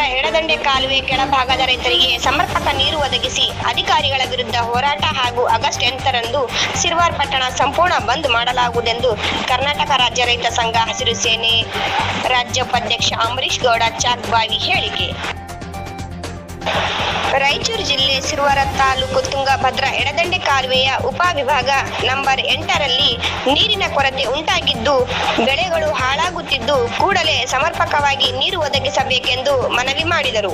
ತುಂಗಭದ್ರಾ ಎಡದಂಡೆ ಕಾಲುವೆ ಕೆಳಭಾಗದ ರೈತರಿಗೆ ಸಮರ್ಪಕ ನೀರು ಒದಗಿಸಿ ಅಧಿಕಾರಿಗಳ ವಿರುದ್ಧ ಹೋರಾಟ ಹಾಗೂ ಆಗಸ್ಟ್ ಎಂಟರಂದು ಸಿರ್ವಾರ್ ಪಟ್ಟಣ ಸಂಪೂರ್ಣ ಬಂದ್ ಮಾಡಲಾಗುವುದೆಂದು ಕರ್ನಾಟಕ ರಾಜ್ಯ ರೈತ ಸಂಘ ಹಸಿರು ಸೇನೆ ರಾಜ್ಯ ಉಪಾಧ್ಯಕ್ಷ ಅಂಬರೀಶ್ ಗೌಡ ಚಾಕ್ಬಾವಿ ಹೇಳಿಕೆ. ರಾಯಚೂರು ಜಿಲ್ಲೆ ಸಿರುವರ ತಾಲೂಕು ತುಂಗಭದ್ರಾ ಎಡದಂಡೆ ಕಾಲುವೆಯ ಉಪವಿಭಾಗ ನಂಬರ್ ಎಂಟರಲ್ಲಿ ನೀರಿನ ಕೊರತೆ ಉಂಟಾಗಿದ್ದು, ಬೆಳೆಗಳು ಹಾಳಾಗುತ್ತಿದ್ದು ಕೂಡಲೇ ಸಮರ್ಪಕವಾಗಿ ನೀರು ಒದಗಿಸಬೇಕೆಂದು ಮನವಿ ಮಾಡಿದರು.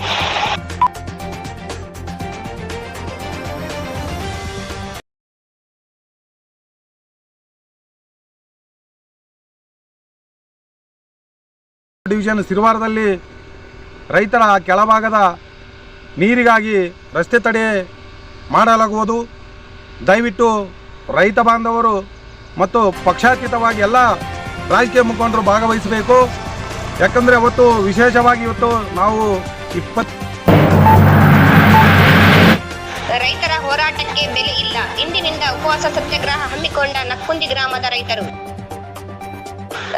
ಡಿವಿಷನ್ ಸಿರುವಾರದಲ್ಲಿ ರೈತರ ಕೆಳಭಾಗದ ನೀರಿಗಾಗಿ ರಸ್ತೆ ತಡೆ ಮಾಡಲಾಗುವುದು. ದಯವಿಟ್ಟು ರೈತ ಬಾಂಧವರು ಮತ್ತು ಪಕ್ಷಾತೀತವಾಗಿ ಎಲ್ಲ ರಾಜಕೀಯ ಮುಖಂಡರು ಭಾಗವಹಿಸಬೇಕು. ಯಾಕಂದರೆ ಅವತ್ತು ವಿಶೇಷವಾಗಿ ಇವತ್ತು ನಾವು ಇಪ್ಪತ್ತು ರೈತರ ಹೋರಾಟಕ್ಕೆ ಬೆಲೆ ಇಲ್ಲ. ಇಂದಿನಿಂದ ಉಪವಾಸ ಸತ್ಯಾಗ್ರಹ ಹಮ್ಮಿಕೊಂಡ ನಕ್ಕುಂದಿ ಗ್ರಾಮದ ರೈತರು.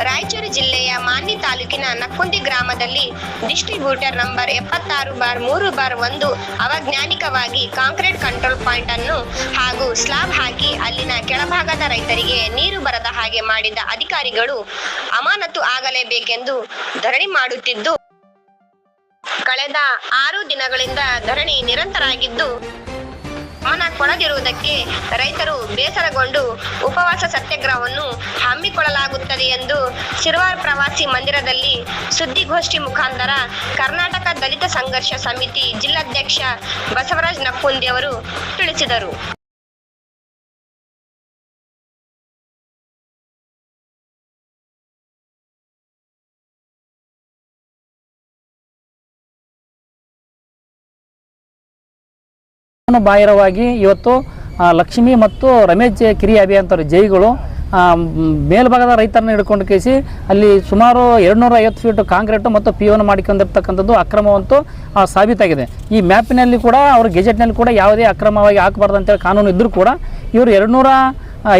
ರಾಯಚೂರು ಜಿಲ್ಲೆಯ ಮಾನ್ವಿ ತಾಲೂಕಿನ ನಕ್ಕುಂದಿ ಗ್ರಾಮದಲ್ಲಿ ಡಿಸ್ಟ್ರಿಬ್ಯೂಟರ್ ನಂಬರ್ ಎಪ್ಪತ್ತಾರು ಬಾರ್ ಮೂರು ಬಾರ್ ಒಂದು ಅವಜ್ಞಾನಿಕವಾಗಿ ಕಾಂಕ್ರೀಟ್ ಕಂಟ್ರೋಲ್ ಪಾಯಿಂಟ್ ಅನ್ನು ಹಾಗೂ ಸ್ಲಾಬ್ ಹಾಕಿ ಅಲ್ಲಿನ ಕೆಳಭಾಗದ ರೈತರಿಗೆ ನೀರು ಬರದ ಹಾಗೆ ಮಾಡಿದ ಅಧಿಕಾರಿಗಳು ಅಮಾನತು ಆಗಲೇಬೇಕೆಂದು ಧರಣಿ ಮಾಡುತ್ತಿದ್ದು, ಕಳೆದ ಆರು ದಿನಗಳಿಂದ ಧರಣಿ ನಿರಂತರ ಆಗಿದ್ದು ಗಮನ ಕೊಡದಿರುವುದಕ್ಕೆ ರೈತರು ಬೇಸರಗೊಂಡು ಉಪವಾಸ ಸತ್ಯಾಗ್ರಹವನ್ನು ಹಮ್ಮಿಕೊಳ್ಳಲಾಗುತ್ತದೆ ಎಂದು ಶಿರ್ವಾರ್ ಪ್ರವಾಸಿ ಮಂದಿರದಲ್ಲಿ ಸುದ್ದಿಗೋಷ್ಠಿ ಮುಖಾಂತರ ಕರ್ನಾಟಕ ದಲಿತ ಸಂಘರ್ಷ ಸಮಿತಿ ಜಿಲ್ಲಾಧ್ಯಕ್ಷ ಬಸವರಾಜ್ ನಕ್ಕುಂದಿ ಅವರು ತಿಳಿಸಿದರು. ಬಾಹಿರವಾಗಿ ಇವತ್ತು ಲಕ್ಷ್ಮಿ ಮತ್ತು ರಮೇಶ್ ಕಿರಿಯ ಅಭಿಯಂತರ ಜೈಗಳು ಮೇಲ್ಭಾಗದ ರೈತರನ್ನ ಹಿಡ್ಕೊಂಡು ಕೇಸಿ ಅಲ್ಲಿ ಸುಮಾರು ಎರಡುನೂರ ಐವತ್ತು ಫೀಟ್ ಕಾಂಕ್ರೀಟು ಮತ್ತು ಪಿಯೋನ ಮಾಡಿಕೊಂಡಿರ್ತಕ್ಕಂಥದ್ದು ಅಕ್ರಮವಂತೂ ಸಾಬೀತಾಗಿದೆ. ಈ ಮ್ಯಾಪಿನಲ್ಲಿ ಕೂಡ ಅವ್ರ ಗೆಜೆಟ್ನಲ್ಲಿ ಕೂಡ ಯಾವುದೇ ಅಕ್ರಮವಾಗಿ ಹಾಕಬಾರ್ದು ಅಂತೇಳಿ ಕಾನೂನು ಇದ್ದರೂ ಕೂಡ ಇವರು ಎರಡುನೂರ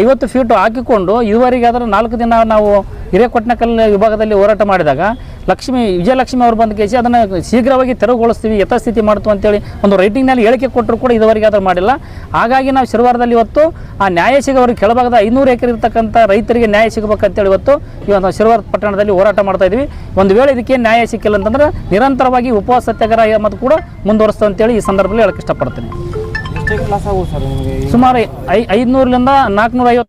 ಐವತ್ತು ಫೀಟು ಹಾಕಿಕೊಂಡು ಇದುವರೆಗಾದರೂ ನಾಲ್ಕು ದಿನ ನಾವು ಹಿರೇಕೊಟ್ನಕಲ್ ವಿಭಾಗದಲ್ಲಿ ಹೋರಾಟ ಮಾಡಿದಾಗ ಲಕ್ಷ್ಮಿ ವಿಜಯಲಕ್ಷ್ಮಿ ಅವರು ಬಂದ ಕೇಸಿ ಅದನ್ನು ಶೀಘ್ರವಾಗಿ ತೆರವುಗೊಳಿಸ್ತೀವಿ ಯಥಾಸ್ಥಿತಿ ಮಾಡ್ತು ಅಂತೇಳಿ ಒಂದು ರೈಟಿಂಗ್ನಲ್ಲಿ ಹೇಳಿಕೆ ಕೊಟ್ಟರು ಕೂಡ ಇದುವರೆಗೆ ಅದನ್ನು ಮಾಡಿಲ್ಲ. ಹಾಗಾಗಿ ನಾವು ಶನಿವಾರದಲ್ಲಿ ಇವತ್ತು ಆ ನ್ಯಾಯ ಸಿಗೋರು ಕೆಳಭಾಗದ ಐನೂರು ಎಕರೆ ಇರತಕ್ಕಂಥ ರೈತರಿಗೆ ನ್ಯಾಯ ಸಿಗಬೇಕಂತೇಳಿ ಇವತ್ತು ಈ ಒಂದು ಶಿರವಾರ ಪಟ್ಟಣದಲ್ಲಿ ಹೋರಾಟ ಮಾಡ್ತಾ ಇದ್ವಿ. ಒಂದು ವೇಳೆ ಇದಕ್ಕೆ ನ್ಯಾಯ ಸಿಕ್ಕಿಲ್ಲ ಅಂತಂದ್ರೆ ನಿರಂತರವಾಗಿ ಉಪವಾಸ ಸತ್ಯಾಗ್ರಹ ಮತ್ತು ಕೂಡ ಮುಂದುವರಿಸ್ತು ಅಂತೇಳಿ ಈ ಸಂದರ್ಭದಲ್ಲಿ ಹೇಳಕ್ಕೆ ಇಷ್ಟಪಡ್ತೀನಿ. ಸುಮಾರು ಐ ಐದುನೂರರಿಂದ ನಾಲ್ಕುನೂರ ಐವತ್ತು